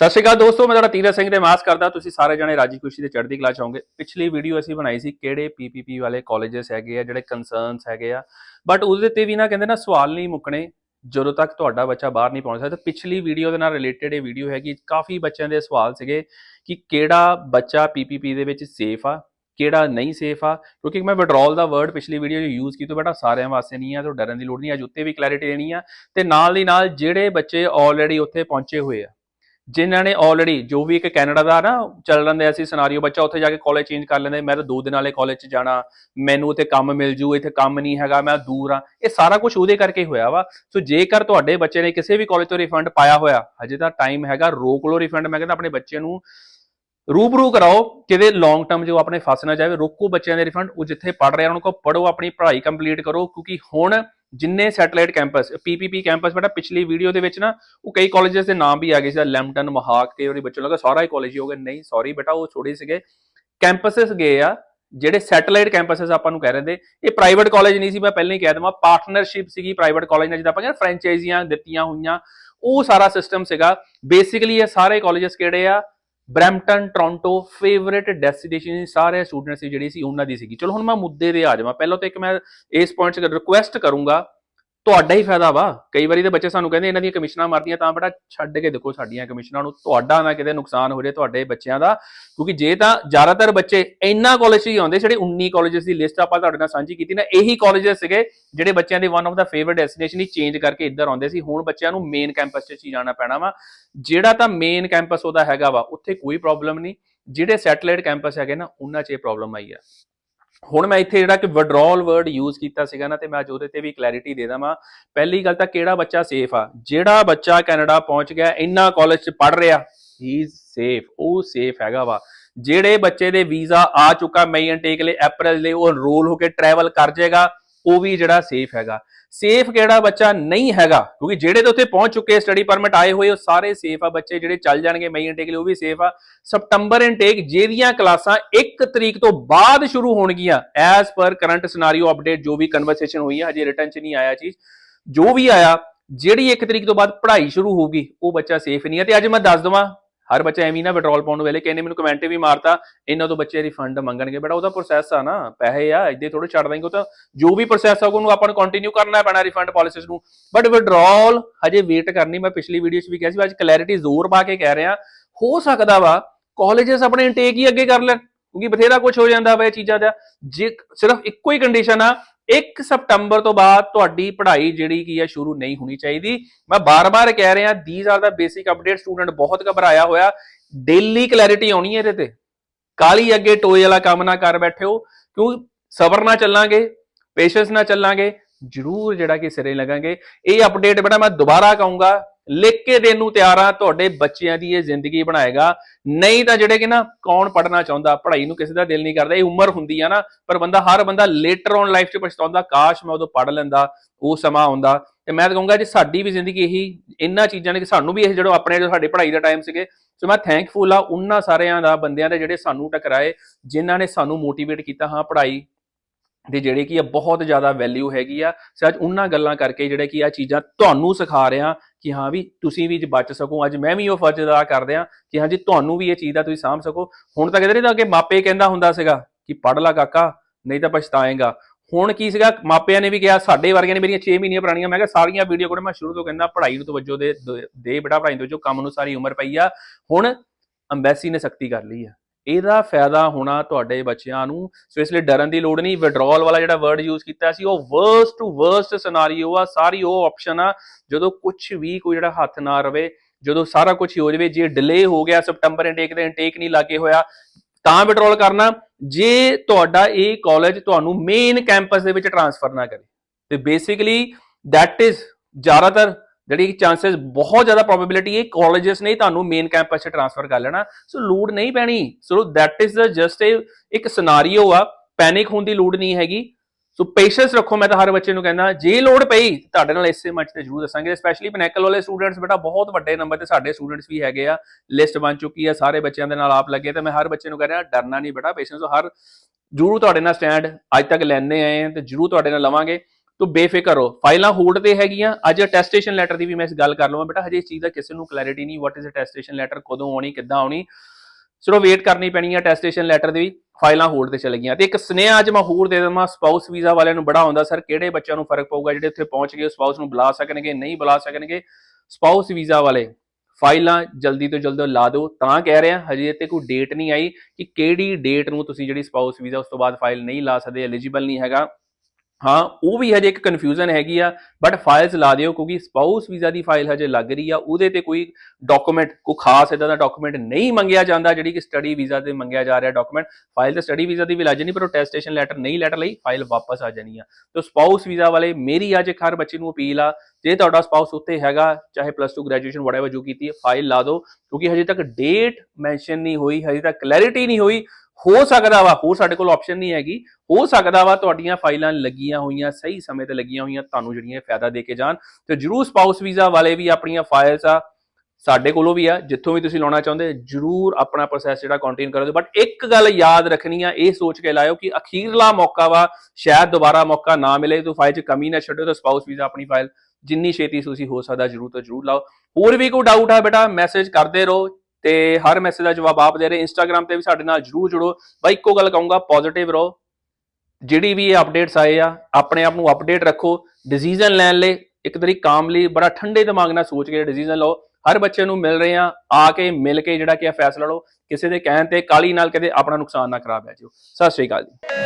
ਸਤਿ ਸ਼੍ਰੀ ਅਕਾਲ ਦੋਸਤੋ, ਮੈਂ ਤੁਹਾਡਾ ਤੀਰਥ ਸਿੰਘ ਦੇ ਮਾਸ ਕਰਦਾ। ਤੁਸੀਂ ਸਾਰੇ ਜਣੇ ਰਾਜੀ ਖੁਸ਼ੀ ਤੇ ਚੜ੍ਹਦੀ ਕਲਾ ਚਾਹੋਗੇ ਪਿਛਲੀ ਵੀਡੀਓ ਅਸੀਂ ਬਣਾਈ ਸੀ ਕਿਹੜੇ ਪੀਪੀਪੀ ਵਾਲੇ ਕਾਲਜਸ ਹੈਗੇ ਆ, ਜਿਹੜੇ ਕਨਸਰਨਸ ਹੈਗੇ ਆ। ਬਟ ਉਹਦੇ ਤੇ ਵੀ ਨਾ ਕਹਿੰਦੇ ਨਾ ਸਵਾਲ ਨਹੀਂ ਮੁੱਕਣੇ, ਜਦੋਂ ਤੱਕ ਤੁਹਾਡਾ ਬੱਚਾ ਬਾਹਰ ਨਹੀਂ ਪਹੁੰਚ ਸਕਦਾ। ਪਿਛਲੀ ਵੀਡੀਓ ਦੇ ਨਾਲ ਰਿਲੇਟਡ ਇਹ ਵੀਡੀਓ ਹੈਗੀ, ਕਾਫੀ ਬੱਚਿਆਂ ਦੇ ਸਵਾਲ ਸੀਗੇ ਕਿ ਕਿਹੜਾ ਬੱਚਾ ਪੀਪੀਪੀ ਦੇ ਵਿੱਚ ਸੇਫ ਆ, ਕਿਹੜਾ ਨਹੀਂ ਸੇਫ ਆ। ਕਿਉਂਕਿ ਮੈਂ ਵਿਡਰਾਲ ਦਾ ਵਰਡ ਪਿਛਲੀ ਵੀਡੀਓ 'ਚ ਯੂਜ਼ ਕੀਤਾ, ਬੇਟਾ ਸਾਰਿਆਂ ਵਾਸਤੇ ਨਹੀਂ ਆ ਤਾਂ ਡਰਨ ਦੀ ਲੋੜ ਨਹੀਂ ਅੱਜ ਉੱਤੇ ਵੀ ਕਲੈਰਿਟੀ ਦੇਣੀ ਆ ਤੇ ਨਾਲ ਦੀ ਨਾਲ ਜਿਹੜੇ ਬੱਚੇ ਆਲਰੇਡੀ ਉੱਥੇ ਪਹੁੰਚੇ ਹੋਏ ਆ ਜਿਨ੍ਹਾਂ ਨੇ ਆਲਰੇਡੀ ਜੋ ਵੀ ਇੱਕ ਕੈਨੇਡਾ ਦਾ ਨਾ ਚੱਲ ਰਿਹਾ ਅਸੀਂ ਸਿਨੈਰੀਓ ਬੱਚਾ ਉੱਥੇ ਜਾ ਕੇ ਕਾਲਜ ਚੇਂਜ ਕਰ ਲੈਂਦੇ, ਮੈਂ ਤਾਂ ਦੋ ਦਿਨ ਵਾਲੇ ਕਾਲਜ 'ਚ ਜਾਣਾ, ਮੈਨੂੰ ਉੱਥੇ ਕੰਮ ਮਿਲ ਜੂ, ਇੱਥੇ ਕੰਮ ਨਹੀਂ ਹੈਗਾ, ਮੈਂ ਦੂਰ ਆ ਇਹ ਸਾਰਾ ਕੁਝ ਉਹਦੇ ਕਰਕੇ ਹੋਇਆ ਵਾ। ਸੋ ਜੇਕਰ ਤੁਹਾਡੇ ਬੱਚੇ ਨੇ ਕਿਸੇ ਵੀ ਕਾਲਜ ਤੋਂ ਰਿਫੰਡ ਪਾਇਆ ਹੋਇਆ, ਹਜੇ ਤਾਂ ਟਾਈਮ ਹੈਗਾ, ਰੋਕ ਲਓ ਰਿਫੰਡ ਮੈਂ ਕਹਿੰਦਾ ਆਪਣੇ ਬੱਚੇ ਨੂੰ ਰੂਬਰੂ ਕਰਾਓ ਕਿਤੇ ਲੌਂਗ ਟਰਮ ਜੋ ਆਪਣੇ ਫਸ ਨਾ ਜਾਵੇ, ਰੋਕੋ ਬੱਚਿਆਂ ਦੇ ਰਿਫੰਡ ਉਹ ਜਿੱਥੇ ਪੜ ਰਹੇ, ਉਹਨਾਂ ਕੋ ਪੜੋ ਆਪਣੀ ਪੜ੍ਹਾਈ ਕੰਪਲੀਟ ਕਰੋ, ਕਿਉਂਕਿ ਹੁਣ ਜਿੰਨੇ ਸੈਟੇਲਾਈਟ ਕੈਂਪਸ, ਪੀਪੀਪੀ ਕੈਂਪਸ, ਬੇਟਾ ਪਿਛਲੀ ਵੀਡੀਓ ਦੇ ਵਿੱਚ ਨਾ ਉਹ ਕਈ ਕਾਲਜਸ ਦੇ ਨਾਮ ਵੀ ਆ ਗਏ ਸੀ ਲੈਮਟਨ ਮਹਾਕ ਤੇ ਉਹਦੇ ਬੱਚੇ ਨੂੰ ਲੱਗਾ ਸਾਰਾ ਹੀ ਕਾਲਜ ਹੀ ਹੋ ਗਏ ਨਹੀਂ ਸੌਰੀ ਬੇਟਾ, ਉਹ ਛੋੜੇ ਸੀਗੇ। ਕੈਂਪਸਸ ਗਏ ਆ, ਜਿਹੜੇ ਸੈਟੇਲਾਈਟ ਕੈਂਪਸਸ ਆਪਾਂ ਨੂੰ ਕਹਿ ਰਹੇ ਨੇ। ਇਹ ਪ੍ਰਾਈਵੇਟ ਕਾਲਜ ਨਹੀਂ ਸੀ, ਮੈਂ ਪਹਿਲਾਂ ਹੀ ਕਹਿ ਦਵਾਂ। ਪਾਰਟਨਰਸ਼ਿਪ ਸੀਗੀ ਪ੍ਰਾਈਵੇਟ ਕਾਲਜ ਨਾਲ, ਜਿੱਦਾਂ ਆਪਾਂ ਕਹਿੰਦੇ ਫਰੈਂਚਾਈਜ਼ੀਆਂ ਦਿੱਤੀਆਂ ਹੋਈਆਂ, ਉਹ ਸਾਰਾ ਸਿਸਟਮ ਸੀਗਾ। ਬੇਸਿਕਲੀ ਇਹ ਸਾਰੇ ਕਾਲਜਸ ਕਿਹੜੇ ਆ? ਬ੍ਰੈਂਪਟਨ, ਟੋਰਾਂਟੋ ਫੇਵਰਿਟ ਡੈਸਟੀਨੇਸ਼ਨ ਸਾਰੇ ਸਟੂਡੈਂਟਸ ਜਿਹੜੀ ਸੀ ਉਹਨਾਂ ਦੀ ਸੀਗੀ। ਚਲੋ ਹੁਣ ਮੈਂ ਮੁੱਦੇ ਤੇ ਆ ਜਾਵਾਂ। ਪਹਿਲਾਂ ਤਾਂ ਇੱਕ ਮੈਂ ਇਸ ਪੁਆਇੰਟ 'ਚ ਰਿਕੁਐਸਟ ਕਰੂੰਗਾ ਤੁਹਾਡਾ ਹੀ ਫਾਇਦਾ ਵਾ। ਕਈ ਵਾਰੀ ਤੇ ਬੱਚੇ ਸਾਨੂੰ ਕਹਿੰਦੇ ਇਹਨਾਂ ਦੀਆਂ ਕਮਿਸ਼ਨਾਂ ਮਾਰਦੀਆਂ, ਤਾਂ ਬੇਟਾ ਛੱਡ ਕੇ ਦੇਖੋ ਸਾਡੀਆਂ ਕਮਿਸ਼ਨਾਂ ਨੂੰ। ਤੁਹਾਡਾ ਨਾ ਕਿਤੇ ਨੁਕਸਾਨ ਹੋ ਜਾਏ ਤੁਹਾਡੇ ਬੱਚਿਆਂ ਦਾ। ਕਿਉਂਕਿ ਜੇ ਤਾਂ ਜ਼ਿਆਦਾਤਰ ਬੱਚੇ ਇੰਨਾ ਕਾਲਜ 'ਚ ਹੀ ਆਉਂਦੇ, ਜਿਹੜੇ 19 ਕਾਲਜਸ ਦੀ ਲਿਸਟ ਆਪਾਂ ਤੁਹਾਡੇ ਨਾਲ ਸਾਂਝੀ ਕੀਤੀ ਨਾ, ਇਹੀ ਕਾਲਜਸ ਸੀਗੇ ਜਿਹੜੇ ਬੱਚਿਆਂ ਦੇ ਵਨ ਆਫ ਦਾ ਫੇਵਰਿਟ ਡੈਸਟੀਨੇਸ਼ਨ ਹੀ ਚੇਂਜ ਕਰਕੇ ਇੱਧਰ ਆਉਂਦੇ ਸੀ। ਹੁਣ ਬੱਚਿਆਂ ਨੂੰ ਮੇਨ ਕੈਂਪਸ 'ਚ ਹੀ ਜਾਣਾ ਪੈਣਾ ਵਾ। ਜਿਹੜਾ ਤਾਂ ਮੇਨ ਕੈਂਪਸ ਉਹਦਾ ਹੈਗਾ ਵਾ, ਉੱਥੇ ਕੋਈ ਪ੍ਰੋਬਲਮ ਨਹੀਂ। ਜਿਹੜੇ ਸੈਟੇਲਾਈਟ ਕੈਂਪਸ ਹੈਗੇ ਨਾ, ਉਹਨਾਂ 'ਚ ਇਹ ਪ੍ਰੋਬਲਮ ਆਈ ਆ। ਹੁਣ ਮੈਂ ਇੱਥੇ ਜਿਹੜਾ ਕਿ ਵਿਡਰਾਲ ਵਰਡ ਯੂਜ਼ ਕੀਤਾ ਸੀਗਾ ਨਾ, ਤੇ ਮੈਂ ਅੱਜ ਉਹਦੇ ਤੇ ਵੀ ਕਲੈਰਿਟੀ ਦੇ ਦਵਾਂ। ਪਹਿਲੀ ਗੱਲ ਤਾਂ ਕਿਹੜਾ ਬੱਚਾ ਸੇਫ ਆ? ਜਿਹੜਾ ਬੱਚਾ ਕੈਨੇਡਾ ਪਹੁੰਚ ਗਿਆ, ਇੰਨਾ ਕਾਲਜ 'ਚ ਪੜ ਰਿਹਾ ਹੀ ਇਜ਼ ਸੇਫ ਉਹ ਸੇਫ ਹੈਗਾ ਵਾ। ਜਿਹੜੇ ਬੱਚੇ ਦੇ ਵੀਜ਼ਾ ਆ ਚੁੱਕਾ ਮਈ ਇਨਟੇਕ ਲਈ ਅਪ੍ਰੈਲ ਲਈ, ਉਹ ਐਨਰੋਲ ਹੋ ਕੇ ਟਰੈਵਲ ਕਰ ਜਾਏਗਾ ਉਹ ਵੀ ਜਿਹੜਾ ਸੇਫ ਹੈਗਾ। ਸੇਫ ਕਿਹੜਾ ਬੱਚਾ ਨਹੀਂ ਹੈਗਾ, ਕਿਉਂਕਿ ਜਿਹੜੇ ਤੇ ਉੱਥੇ ਪਹੁੰਚ ਚੁੱਕੇ ਸਟੱਡੀ ਪਰਮਿਟ ਆਏ ਹੋਏ, ਉਹ ਸਾਰੇ ਸੇਫ ਆ ਬੱਚੇ, ਜਿਹੜੇ ਚੱਲ ਜਾਣਗੇ ਮਈ ਇਨਟੇਕ ਲਈ, ਉਹ ਵੀ ਸੇਫ ਆ। ਸਪਟੰਬਰ ਇਨਟੇਕ ਜਿਹਦੀਆਂ ਕਲਾਸਾਂ 1 ਤਰੀਕ ਤੋਂ ਬਾਅਦ ਸ਼ੁਰੂ ਹੋਣਗੀਆਂ as per current scenario update ਜੋ ਵੀ ਕਨਵਰਸੇਸ਼ਨ ਹੋਈ ਹੈ ਹਜੇ ਰਿਟਰਨ ਚ ਨਹੀਂ ਆਇਆ ਚੀਜ਼। ਜੋ ਵੀ ਆਇਆ, ਜਿਹੜੀ 1 ਤਰੀਕ ਤੋਂ ਬਾਅਦ ਪੜ੍ਹਾਈ ਸ਼ੁਰੂ ਹੋਊਗੀ, ਉਹ ਬੱਚਾ ਸੇਫ ਨਹੀਂ ਹੈ ਤੇ ਅੱਜ ਮੈਂ ਦੱਸ ਦਵਾਂ ਹਰ ਬੱਚਾ ਐਵੇਂ ਨਾ ਵਿਡਰਾਲ ਪਾਉਣ ਵੇਲੇ ਕਹਿੰਦੇ ਮੈਨੂੰ ਕਮੈਂਟ ਵੀ ਮਾਰਤਾ, ਇਹਨਾਂ ਤੋਂ ਬੱਚੇ ਰਿਫੰਡ ਮੰਗਣਗੇ। ਬੜਾ ਉਹਦਾ ਪ੍ਰੋਸੈਸ ਆ ਨਾ, ਪੈਸੇ ਆ, ਇੱਦੇ ਥੋੜੇ ਛੱਡ ਦਾਂਗੇ ਉਹ ਤਾਂ ਜੋ ਵੀ ਪ੍ਰੋਸੈਸ ਆ, ਉਹਨੂੰ ਆਪਾਂ ਨੂੰ ਕੰਟੀਨਿਊ ਕਰਨਾ ਪੈਣਾ ਰਿਫੰਡ ਪਾਲਿਸੀਜ਼ ਨੂੰ। ਬਟ ਵਿਡਰਾਲ ਹਜੇ ਵੇਟ ਕਰਨੀ, ਮੈਂ ਪਿਛਲੀ ਵੀਡੀਓ 'ਚ ਵੀ ਕਿਹਾ ਸੀ, ਅੱਜ ਕਲੈਰਿਟੀ ਜ਼ੋਰ ਪਾ ਕੇ ਕਹਿ ਰਿਹਾ, ਹੋ ਸਕਦਾ ਵਾ ਕਾਲਜਸ ਆਪਣੇ ਇਨਟੇਕ ਹੀ ਅੱਗੇ ਕਰ ਲੈਣ, ਕਿਉਂਕਿ ਬਥੇਰਾ ਕੁਝ ਹੋ ਜਾਂਦਾ ਵਾ ਇਹ ਚੀਜ਼ਾਂ ਦਾ। ਜੇ ਸਿਰਫ ਇੱਕੋ ਹੀ ਕੰਡੀਸ਼ਨ ਆ 1 ਸਪਟੰਬਰ ਤੋਂ ਬਾਅਦ ਤੁਹਾਡੀ ਪੜ੍ਹਾਈ ਜਿਹੜੀ ਕੀ ਆ, ਸ਼ੁਰੂ ਨਹੀਂ ਹੋਣੀ ਚਾਹੀਦੀ। ਮੈਂ ਬਾਰ-ਬਾਰ ਕਹਿ ਰਿਹਾ these are the basic update student ਬਹੁਤ ਘਬਰਾਇਆ ਹੋਇਆ। ਡੇਲੀ ਕਲੈਰਿਟੀ ਆਉਣੀ ਹੈ ਇਹਦੇ ਤੇ। ਕਾਲੀ ਅੱਗੇ ਟੋਏ ਵਾਲਾ ਕੰਮ ਨਾ ਕਰ ਬੈਠਿਓ ਹੋ। ਕਿਉਂ? ਸਬਰ ਨਾਲ ਚੱਲਾਂਗੇ ਪੇਸ਼ੈਂਸ ਨਾਲ ਚੱਲਾਂਗੇ, ਜਰੂਰ ਜਿਹੜਾ ਕਿ ਸਿਰੇ ਲਗਾਂਗੇ। ਇਹ ਅਪਡੇਟ ਬੜਾ ਮੈਂ ਦੁਬਾਰਾ ਕਹੂੰਗਾ ਲਿਖ ਕੇ ਦੇਣ ਨੂੰ ਤਿਆਰ ਆ, ਤੁਹਾਡੇ ਬੱਚਿਆਂ ਦੀ ਇਹ ਜ਼ਿੰਦਗੀ ਬਣਾਏਗਾ। ਨਹੀਂ ਤਾਂ ਜਿਹੜੇ ਕਿ ਨਾ ਕੌਣ ਪੜਨਾ ਚਾਹੁੰਦਾ, ਪੜ੍ਹਾਈ ਨੂੰ ਕਿਸੇ ਦਾ ਦਿਲ ਨਹੀਂ ਕਰਦਾ, ਇਹ ਉਮਰ ਹੁੰਦੀ ਆ ਨਾ, ਪਰ ਬੰਦਾ, ਹਰ ਬੰਦਾ ਲੇਟਰ ਔਨ ਲਾਈਫ 'ਚ ਪਛਤਾਉਂਦਾ, ਕਾਸ਼ ਮੈਂ ਉਦੋਂ ਪੜ੍ਹ ਲੈਂਦਾ, ਉਹ ਸਮਾਂ ਆਉਂਦਾ। ਤੇ ਮੈਂ ਤਾਂ ਕਹੂੰਗਾ ਜੇ, ਸਾਡੀ ਵੀ ਜ਼ਿੰਦਗੀ ਇਹੀ, ਇਹਨਾਂ ਚੀਜ਼ਾਂ ਨੇ ਕਿ ਸਾਨੂੰ ਵੀ ਇਹ ਜਿਹੜਾ ਆਪਣੇ ਜੋ ਸਾਡੇ ਪੜ੍ਹਾਈ ਦਾ ਟਾਈਮ ਸੀਗੇ ਸੋ ਮੈਂ ਥੈਂਕਫੁਲ ਆ ਉਹਨਾਂ ਸਾਰਿਆਂ ਦਾ, ਬੰਦਿਆਂ ਦੇ ਜਿਹੜੇ ਸਾਨੂੰ ਟਕਰਾਏ, ਜਿਨ੍ਹਾਂ ਨੇ ਸਾਨੂੰ ਮੋਟੀਵੇਟ ਕੀਤਾ, ਹਾਂ, ਪੜ੍ਹਾਈ ਦੇ ਜਿਹੜੇ ਕੀ ਆ ਬਹੁਤ ਜ਼ਿਆਦਾ ਵੈਲਿਊ ਹੈਗੀ ਆ। ਸੋ ਅੱਜ ਉਹਨਾਂ ਗੱਲਾਂ ਕਰਕੇ ਜਿਹੜੇ ਕੀ ਆ ਚੀਜ਼ਾਂ ਤੁਹਾਨੂੰ ਸਿਖਾ ਰਿਹਾ ਕਿ ਹਾਂ ਵੀ ਤੁਸੀਂ ਵੀ ਬਚ ਸਕੋ, ਅੱਜ ਮੈਂ ਵੀ ਉਹ ਫਰਜ਼ ਅਦਾ ਕਰਦੇ ਆ ਕਿ ਹਾਂਜੀ ਤੁਹਾਨੂੰ ਵੀ ਇਹ ਚੀਜ਼ ਦਾ ਤੁਸੀਂ ਸਾਂਭ ਸਕੋ। ਹੁਣ ਤਾਂ ਕਹਿੰਦੇ ਨੇ ਤਾਂ ਅੱਗੇ ਮਾਪੇ ਕਹਿੰਦਾ ਹੁੰਦਾ ਸੀਗਾ ਕਿ ਪੜ ਲਾ ਕਾਕਾ, ਨਹੀਂ ਤਾਂ ਪਛਤਾਏਗਾ। ਹੁਣ ਕੀ ਸੀਗਾ, ਮਾਪਿਆਂ ਨੇ ਵੀ ਕਿਹਾ, ਸਾਡੇ ਵਰਗਿਆਂ ਨੇ ਮੇਰੀਆਂ 6 ਮਹੀਨੇ ਪੁਰਾਣੀਆਂ ਮੈਂ ਕਿਹਾ, ਸਾਰੀਆਂ ਵੀਡੀਓ ਕੋਲ ਮੈਂ ਸ਼ੁਰੂ ਤੋਂ ਕਹਿੰਦਾ, ਪੜ੍ਹਾਈ ਨੂੰ ਤਵੱਜੋ ਦੇ ਦੇ ਬੇਟਾ, ਪੜ੍ਹਾਈ ਤੋਂ ਜੋ ਕੰਮ ਨੂੰ ਸਾਰੀ ਉਮਰ ਪਈ ਆ। ਹੁਣ ਅੰਬੈਸੀ ਨੇ ਸਖਤੀ ਕਰ ਲਈ ਆ। ਇਹਦਾ ਫਾਇਦਾ ਹੋਣਾ ਤੁਹਾਡੇ ਬੱਚਿਆਂ ਨੂੰ ਸੋ ਇਸ ਲਈ ਡਰਨ ਦੀ ਲੋੜ ਨਹੀਂ ਵਿਡਰਾਲ ਵਾਲਾ ਜਿਹੜਾ ਵਰਡ ਯੂਜ਼ ਕੀਤਾ ਸੀ, ਉਹ ਵਰਸਟ ਟੂ ਵਰਸਟ ਸਿਨਾਰੀਓ ਆ, ਸਾਰੀ ਉਹ ਆਪਸ਼ਨ ਆ, ਜਦੋਂ ਕੁਝ ਵੀ ਕੋਈ ਜਿਹੜਾ ਹੱਥ ਨਾ ਰਵੇ, ਜਦੋਂ ਸਾਰਾ ਕੁਝ ਹੋ ਜਾਵੇ, ਜੇ ਡਿਲੇ ਹੋ ਗਿਆ, ਸਪਟੰਬਰ ਇਨਟੇਕ ਦੇ ਇਨਟੇਕ ਨਹੀਂ ਲੱਗੇ ਹੋਇਆ, ਤਾਂ ਵਿਡਰਾਲ ਕਰਨਾ, ਜੇ ਤੁਹਾਡਾ ਇਹ ਕਾਲਜ ਤੁਹਾਨੂੰ ਮੇਨ ਕੈਂਪਸ ਦੇ ਵਿੱਚ ਟਰਾਂਸਫਰ ਨਾ ਕਰੇ, ਤੇ ਬੇਸਿਕਲੀ ਥੈਟ ਇਜ਼ ਜ਼ਿਆਦਾਤਰ ਜਿਹੜੀ ਚਾਂਸਸ ਬਹੁਤ ਜ਼ਿਆਦਾ ਪ੍ਰੋਬੇਬਿਲਿਟੀ ਹੈ ਕਾਲਜਸ ਨੇ ਤੁਹਾਨੂੰ ਮੇਨ ਕੈਂਪਸ 'ਚ ਟ੍ਰਾਂਸਫਰ ਕਰ ਲੈਣਾ। ਸੋ ਲੋਡ ਨਹੀਂ ਪੈਣੀ। ਸੋ ਦੈਟ ਇਜ਼ ਜਸਟ ਇੱਕ ਸਿਨੈਰੀਓ ਆ। ਪੈਨਿਕ ਹੋਣ ਦੀ ਲੋੜ ਨਹੀਂ ਹੈਗੀ। ਸੋ ਪੇਸ਼ੈਂਸ ਰੱਖੋ। ਮੈਂ ਤਾਂ ਹਰ ਬੱਚੇ ਨੂੰ ਕਹਿੰਦਾ, ਜੇ ਲੋੜ ਪਈ, ਤੁਹਾਡੇ ਨਾਲ ਇਸੇ ਮੱਚ ਤੇ ਜ਼ਰੂਰ ਦੱਸਾਂਗੇ। ਸਪੈਸ਼ਲੀ ਪਨੈਕਲ ਵਾਲੇ ਸਟੂਡੈਂਟਸ ਬੇਟਾ, ਬਹੁਤ ਵੱਡੇ ਨੰਬਰ ਤੇ ਸਾਡੇ ਸਟੂਡੈਂਟਸ ਵੀ ਹੈਗੇ ਆ। ਲਿਸਟ ਬਣ ਚੁੱਕੀ ਆ, ਸਾਰੇ ਬੱਚਿਆਂ ਦੇ ਨਾਲ ਆਪ ਲੱਗੇ। ਤੇ ਮੈਂ ਹਰ ਬੱਚੇ ਨੂੰ ਕਹਿ ਰਿਹਾ, ਡਰਨਾ ਨਹੀਂ ਬੇਟਾ ਪੇਸ਼ੈਂਸ ਹਰ ਜ਼ਰੂਰ ਤੁਹਾਡੇ ਨਾਲ ਸਟੈਂਡ ਅੱਜ ਤੱਕ ਲੈਣੇ ਆਏ ਆ ਤੇ ਜ਼ਰੂਰ ਤੁਹਾਡੇ ਨਾਲ ਲਵਾਂਗੇ। ਤੋ ਬੇਫਿਕਰ ਹੋ ਫਾਈਲਾਂ ਹੋਲਡ ਤੇ ਹੈਗੀਆਂ। ਅੱਜ ਅਟੈਸਟੇਸ਼ਨ ਲੈਟਰ ਦੀ ਵੀ ਮੈਂ ਇਸ ਗੱਲ ਕਰ ਲਵਾਂ। ਬੇਟਾ, ਹਜੇ ਇਸ ਚੀਜ਼ ਦਾ ਕਿਸੇ ਨੂੰ ਕਲੈਰਿਟੀ ਨਹੀਂ। ਵਾਟ ਇਜ਼ ਅਟੈਸਟੇਸ਼ਨ ਲੈਟਰ ਕਦੋਂ ਆਉਣੀ? ਕਿੱਦਾਂ ਆਉਣੀ? ਸਿਰਫ ਵੇਟ ਕਰਨੀ ਪੈਣੀ ਹੈ ਟੈਸਟੇਸ਼ਨ ਲੈਟਰ ਦੀ। ਵੀ ਫਾਈਲਾਂ ਹੋਲਡ ਤੇ ਚਲੇ ਗਈਆਂ। ਤੇ ਇੱਕ ਸੁਨੇਹਾ ਅੱਜ ਮੈਂ ਹੋਰ ਦੇ ਦੇਵਾਂ। ਸਪਾਊਸ ਵੀਜ਼ਾ ਵਾਲਿਆਂ ਨੂੰ ਬੜਾ ਹੁੰਦਾ ਸਰ ਕਿਹੜੇ ਬੱਚਿਆਂ ਨੂੰ ਫ਼ਰਕ ਪਊਗਾ? ਜਿਹੜੇ ਉੱਥੇ ਪਹੁੰਚ ਗਏ ਸਪਾਊਸ ਨੂੰ ਬੁਲਾ ਸਕਣਗੇ, ਨਹੀਂ ਬੁਲਾ ਸਕਣਗੇ? ਸਪਾਊਸ ਵੀਜ਼ਾ ਵਾਲੇ, ਫਾਈਲਾਂ ਜਲਦੀ ਤੋਂ ਜਲਦੀ ਲਾ ਦਿਓ। ਤਾਂ ਕਹਿ ਰਿਹਾ, ਹਜੇ ਤੇ ਕੋਈ ਡੇਟ ਨਹੀਂ ਆਈ ਕਿ ਕਿਹੜੀ ਡੇਟ ਨੂੰ ਤੁਸੀਂ ਜਿਹੜੀ ਸਪਾਊਸ ਵੀਜ਼ਾ ਉਸ ਤੋਂ ਬਾਅਦ ਫਾਈਲ ਨਹੀਂ ਲਾ ਸਕਦੇ ਐਲੀਜੀਬਲ ਨਹੀਂ ਹੈਗਾ। ਹਾਂ, ਉਹ ਵੀ ਹਜੇ ਇੱਕ ਕਨਫਿਊਜ਼ਨ ਹੈਗੀ ਆ ਬਟ ਫਾਈਲਸ ਲਾ ਦਿਓ, ਕਿਉਂਕਿ ਸਪਾਊਸ ਵੀਜ਼ਾ ਦੀ ਫਾਈਲ ਹਜੇ ਲੱਗ ਰਹੀ ਆ, ਉਹਦੇ ਤੇ ਕੋਈ ਡਾਕੂਮੈਂਟ ਕੋਈ ਖਾਸ ਇਦਾਂ ਦਾ ਡਾਕੂਮੈਂਟ ਨਹੀਂ ਮੰਗਿਆ ਜਾਂਦਾ, ਜਿਹੜੀ ਕਿ ਸਟੱਡੀ ਵੀਜ਼ਾ ਤੇ ਮੰਗਿਆ ਜਾ ਰਿਹਾ ਡਾਕੂਮੈਂਟ ਫਾਈਲ ਤੇ ਸਟੱਡੀ ਵੀਜ਼ਾ ਦੀ ਵੀ ਲੱਜ ਜਾਣੀ ਪਰ ਉਹ ਟੈਸਟੇਸ਼ਨ ਲੈਟਰ ਨਹੀਂ ਲੈਟਰ ਲਈ ਫਾਈਲ ਵਾਪਸ ਆ ਜਾਣੀ ਆ। ਤੇ ਸਪਾਊਸ ਵੀਜ਼ਾ ਵਾਲੇ, ਮੇਰੀ ਅੱਜ ਇੱਕ ਹਰ ਬੱਚੇ ਨੂੰ ਅਪੀਲ ਆ, ਜੇ ਤੁਹਾਡਾ ਸਪਾਊਸ ਉੱਤੇ ਹੈਗਾ, ਚਾਹੇ ਪਲੱਸ 2 ਗ੍ਰੈਜੂਏਸ਼ਨ ਵਟਐਵਰ ਜੋ ਕੀਤੀ ਹੈ ਫਾਈਲ ਲਾ ਦਿਓ, ਕਿਉਂਕਿ ਹਜੇ ਤੱਕ ਡੇਟ ਮੈਂਸ਼ਨ ਨਹੀਂ ਹੋਈ, ਹਜੇ ਤੱਕ ਕਲੈਰਿਟੀ ਨਹੀਂ ਹੋਈ ਹੋ ਸਕਦਾ ਵਾ, ਹੋਰ ਸਾਡੇ ਕੋਲ ਆਪਸ਼ਨ ਨਹੀਂ ਹੈਗੀ। ਹੋ ਸਕਦਾ ਵਾ ਤੁਹਾਡੀਆਂ ਫਾਈਲਾਂ ਲੱਗੀਆਂ ਹੋਈਆਂ, ਸਹੀ ਸਮੇਂ ਤੇ ਲੱਗੀਆਂ ਹੋਈਆਂ, ਤੁਹਾਨੂੰ ਜਿਹੜੀਆਂ ਫਾਇਦਾ ਦੇ ਕੇ ਜਾਣ। ਤੇ ਜਰੂਰ ਸਪਾਊਸ ਵੀਜ਼ਾ ਵਾਲੇ ਵੀ ਆਪਣੀਆਂ ਫਾਈਲਸ ਆ, ਸਾਡੇ ਕੋਲੋਂ ਵੀ ਆ, ਜਿੱਥੋਂ ਵੀ ਤੁਸੀਂ ਲਾਉਣਾ ਚਾਹੁੰਦੇ, ਜਰੂਰ ਆਪਣਾ ਪ੍ਰੋਸੈਸ ਜਿਹੜਾ ਕੰਟੀਨਿਊ ਕਰੋ ਬਟ ਇੱਕ ਗੱਲ ਯਾਦ ਰੱਖਣੀ ਆ, ਇਹ ਸੋਚ ਕੇ ਲਾਇਓ ਕਿ ਅਖੀਰਲਾ ਮੌਕਾ ਵਾ, ਸ਼ਾਇਦ ਦੁਬਾਰਾ ਮੌਕਾ ਨਾ ਮਿਲੇ, ਤਾਂ ਫਾਈਲ 'ਚ ਕਮੀ ਨਾ ਛੱਡੋ ਤਾਂ ਸਪਾਊਸ ਵੀਜ਼ਾ ਆਪਣੀ ਫਾਈਲ ਜਿੰਨੀ ਛੇਤੀ ਤੁਸੀਂ ਹੋ ਸਕਦਾ ਜਰੂਰ ਤੋਂ ਜਰੂਰ ਲਾਓ। ਹੋਰ ਵੀ ਕੋਈ ਡਾਊਟ ਹੈ ਬੇਟਾ ਮੈਸੇਜ ਕਰਦੇ ਰਹੋ। ਤੇ ਹਰ ਮੈਸੇਜ ਦਾ ਜਵਾਬ ਆਪ ਦੇ ਰਹੇ। ਇੰਸਟਾਗ੍ਰam ਤੇ ਵੀ ਸਾਡੇ ਨਾਲ ਜਰੂਰ ਜੁੜੋ। ਬਾਈ, ਇੱਕੋ ਗੱਲ ਕਹੂੰਗਾ ਪੋਜ਼ਿਟਿਵ ਰਹੋ। ਜਿਹੜੀ ਵੀ ਇਹ ਅਪਡੇਟਸ ਆਏ ਆ, ਆਪਣੇ ਆਪ ਨੂੰ ਅਪਡੇਟ ਰੱਖੋ। ਡਿਸੀਜਨ ਲੈਣ ਲਈ ਇੱਕ ਤਰੀ ਕਾਮਲੀ ਬੜਾ ਠੰਡੇ ਦਿਮਾਗ ਨਾਲ ਸੋਚ ਕੇ ਡਿਸੀਜਨ ਲਓ। ਹਰ ਬੱਚੇ ਨੂੰ ਮਿਲ ਰਹੇ ਆ ਆ ਕੇ ਮਿਲ ਕੇ ਜਿਹੜਾ ਕਿ ਆ ਫੈਸਲਾ ਲਓ। ਕਿਸੇ ਦੇ ਕਹਿਣ ਤੇ ਕਾਲੀ ਨਾਲ ਕਦੇ ਆਪਣਾ ਨੁਕਸਾਨ ਨਾ ਕਰਾ ਬੈ ਜਿਓ। ਸਤਿ ਸ਼੍ਰੀ ਅਕਾਲ ਜੀ।